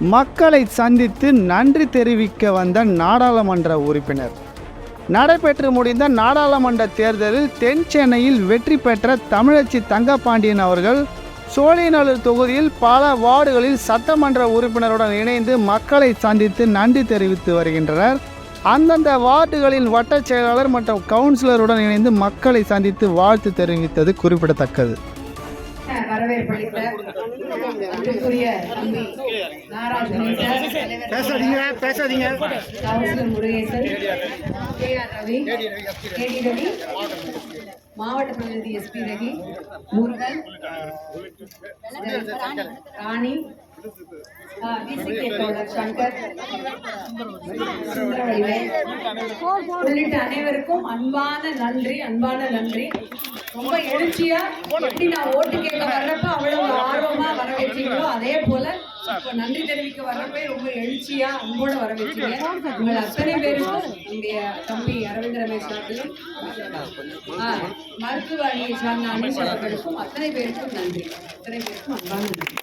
மக்களை சந்தித்து நன்றி தெரிவிக்க வந்த நாடாளுமன்ற உறுப்பினர். நடைபெற்று முடிந்த நாடாளுமன்ற தேர்தலில் தென் சென்னையில் வெற்றி பெற்ற தமிழச்சி தங்கப்பாண்டியன் அவர்கள் சோழிநல்லூர் தொகுதியில் பல வார்டுகளில் சட்டமன்ற உறுப்பினருடன் இணைந்து மக்களை சந்தித்து நன்றி தெரிவித்து வருகின்றனர். அந்தந்த வார்டுகளின் வட்டச் செயலாளர் மற்றும் கவுன்சிலருடன் இணைந்து மக்களை சந்தித்து வாழ்த்து தெரிவித்தது குறிப்பிடத்தக்கது. வரவேற்பளித்த அன்புக்குரிய தம்பி பேசாதீங்க பேசாதீங்க. Councillor Murugesan K R Ravi K D Ravi மாவட்ட பிரதிநிதி எஸ்பி ரவி முருகன் ராணி உள்ளிட்ட அனைவருக்கும் அன்பான நன்றி அன்பான நன்றி. ரொம்ப எழுச்சியா எப்படி நான் ஓட்டு கேட்க வர்றப்ப அவ்வளவு ஆர்வமா வரவேற்றீங்களோ அதே போல இப்போ நன்றி தெரிவிக்க வர்றப்ப ரொம்ப எழுச்சியா அன்போட வரவேற்றீங்க. உங்கள் அத்தனை பேருக்கும் என்னுடைய தம்பி அரவிந்த் ரமேஷ் அவர்களும் ஆ, மருத்துவ அணியை சார்ந்த அனிஷ் அவர்களுக்கும் அத்தனை பேருக்கும் நன்றி. அத்தனை பேருக்கும் அன்பான நன்றி.